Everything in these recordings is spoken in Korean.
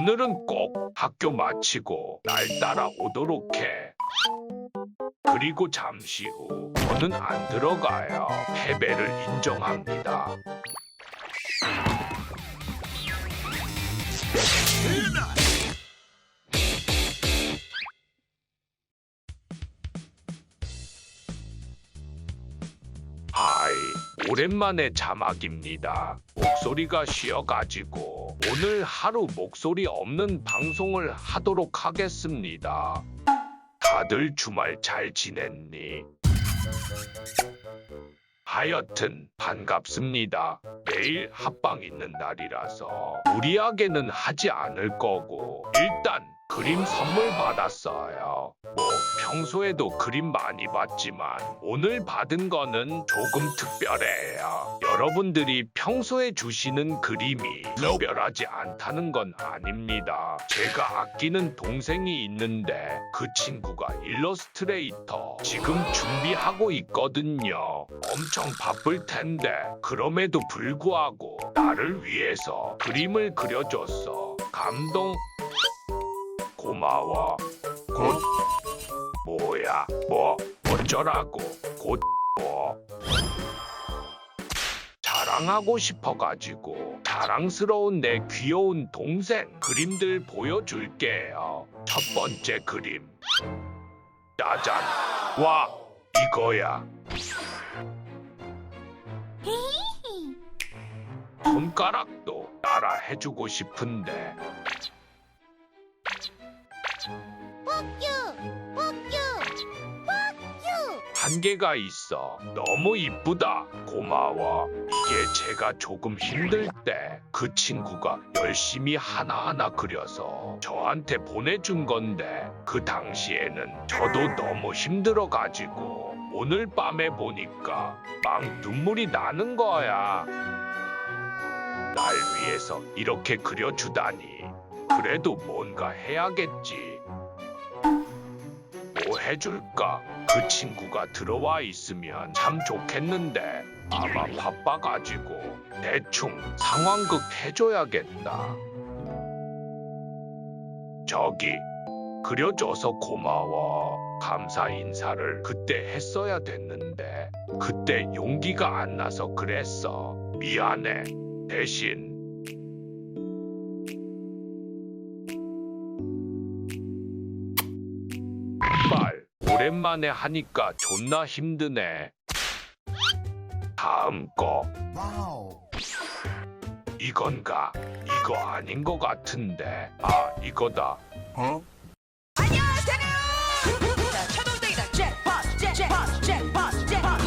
오늘은 꼭 학교 마치고 날 따라오도록 해. 그리고 잠시 후 저는 안 들어가요. 패배를 인정합니다. 하이, 오랜만에 자막입니다. 목소리가 쉬어가지고 오늘 하루 목소리 없는 방송을 하도록 하겠습니다. 다들 주말 잘 지냈니? 하여튼 반갑습니다. 내일 합방 있는 날이라서 무리하게는 하지 않을 거고 일단 그림 선물 받았어요. 뭐 평소에도 그림 많이 받지만 오늘 받은 거는 조금 특별해요. 여러분들이 평소에 주시는 그림이 특별하지 않다는 건 아닙니다. 제가 아끼는 동생이 있는데 그 친구가 일러스트레이터 지금 준비하고 있거든요. 엄청 바쁠 텐데 그럼에도 불구하고 나를 위해서 그림을 그려줬어. 감동 고마워. 곧 뭐야? 뭐 어쩌라고? 곧 뭐? 자랑하고 싶어가지고 자랑스러운 내 귀여운 동생 그림들 보여줄게요. 첫 번째 그림. 짜잔. 와 이거야. 손가락도 따라 해주고 싶은데 한계가 있어. 너무 이쁘다. 고마워. 이게 제가 조금 힘들 때 그 친구가 열심히 하나하나 그려서 저한테 보내준 건데 그 당시에는 저도 너무 힘들어가지고 오늘 밤에 보니까 막 눈물이 나는 거야. 날 위해서 이렇게 그려주다니. 그래도 뭔가 해야겠지. 뭐 해줄까? 그 친구가 들어와 있으면 참 좋겠는데 아마 바빠가지고 대충 상황극 해줘야겠다. 저기 그려줘서 고마워. 감사 인사를 그때 했어야 됐는데 그때 용기가 안 나서 그랬어. 미안해. 대신 오랜만에 하니까 존나 힘드네. 다음 거 이건가? 이거 아닌 거 같은데. 아 이거다. 자, 차동댕이다. 잭팟, 잭팟, 잭팟, 잭팟.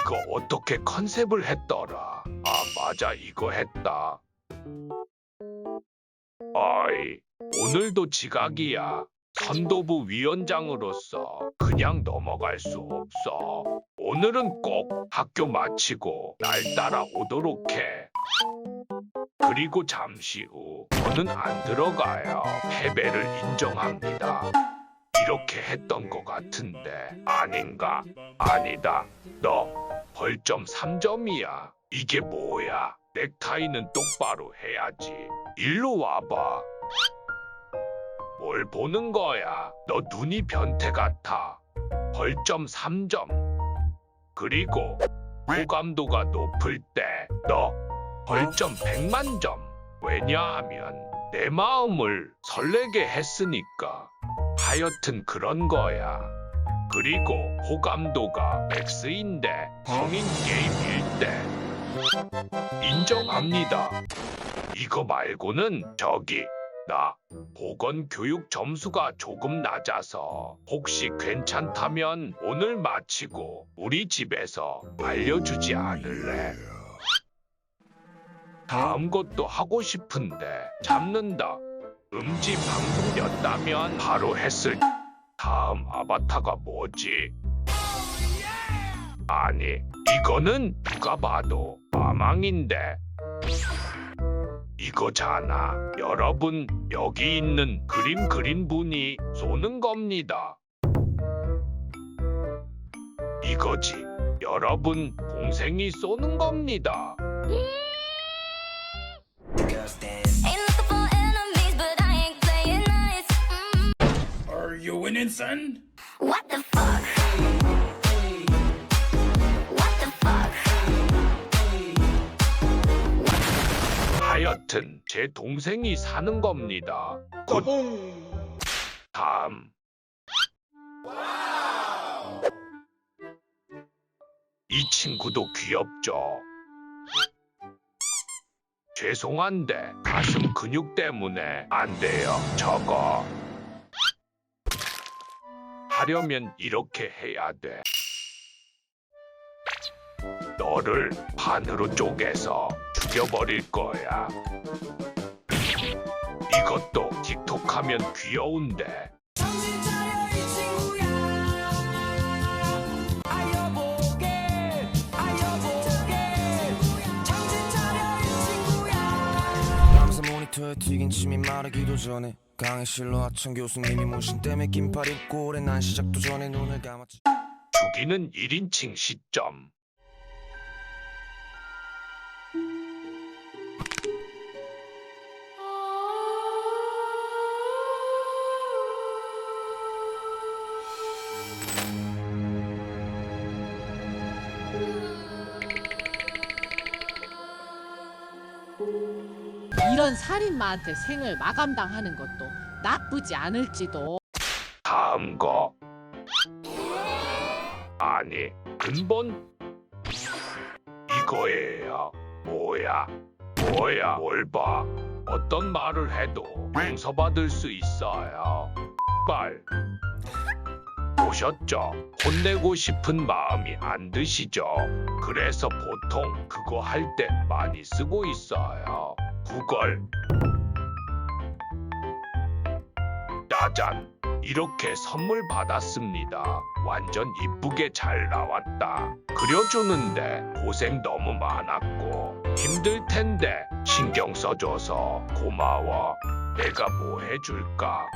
이거 어떻게 컨셉을 했더라? 아 맞아 이거 했다. 어이 오늘도 지각이야. 선도부 위원장으로서 그냥 넘어갈 수 없어. 오늘은 꼭 학교 마치고 날 따라오도록 해. 그리고 잠시 후 저는 안 들어가요. 패배를 인정합니다. 이렇게 했던 것 같은데 아닌가? 아니다. 너 벌점 3점이야. 이게 뭐야? 넥타이는 똑바로 해야지. 일로 와봐. 뭘 보는 거야? 너 눈이 변태 같아. 벌점 3점. 그리고 호감도가 높을 때 너 벌점 100만 점. 왜냐하면 내 마음을 설레게 했으니까. 하여튼 그런 거야. 그리고 호감도가 X인데 성인 게임일 때 인정합니다. 이거 말고는 저기 나 보건 교육 점수가 조금 낮아서 혹시 괜찮다면 오늘 마치고 우리 집에서 알려주지 않을래? 다음 것도 하고 싶은데 잡는다. 음지 방송이었다면 바로 했을 다음 아바타가 뭐지? 아니 이거는 누가 봐도 마망인데 이거잖아 여러분 여기 있는 그림 그린 분이 쏘는 겁니다 이거지 여러분 동생이 쏘는 겁니다. Mm. Are you winning, son? What the fuck? 여튼 제 동생이 사는 겁니다. 곧 다음. 이 친구도 귀엽죠. 죄송한데 가슴 근육 때문에 안 돼요. 저거. 하려면 이렇게 해야 돼. 너를 반으로 쪼개서 죽여버릴 거야. 이것도 틱톡 하면 귀여운데. 정신 차려 이 친구야 알려보게 알려보게 정신 차려 이 친구야 밤새 모니터에 튀긴 침이 마르기도 전에 강의실로 하천 교수님이 모신 때문에 긴팔 입고 오래 난 시작도 전에 눈을 감았지 죽이는 1인칭 시점. 이런 살인마한테 생을 마감당하는 것도 나쁘지 않을지도. 다음 거. 아니, 근본 이거예요. 뭐야? 뭐야? 뭘 봐? 어떤 말을 해도 용서받을 수 있어요. 말. 보셨죠? 혼내고 싶은 마음이 안 드시죠? 그래서 보통 그거 할 때 많이 쓰고 있어요. 구걸. 짜잔. 이렇게 선물 받았습니다. 완전 이쁘게 잘 나왔다. 그려주는데 고생 너무 많았고 힘들 텐데 신경 써줘서 고마워. 내가 뭐 해줄까?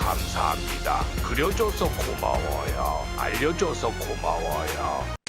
감사합니다. 그려줘서 고마워요. 알려줘서 고마워요.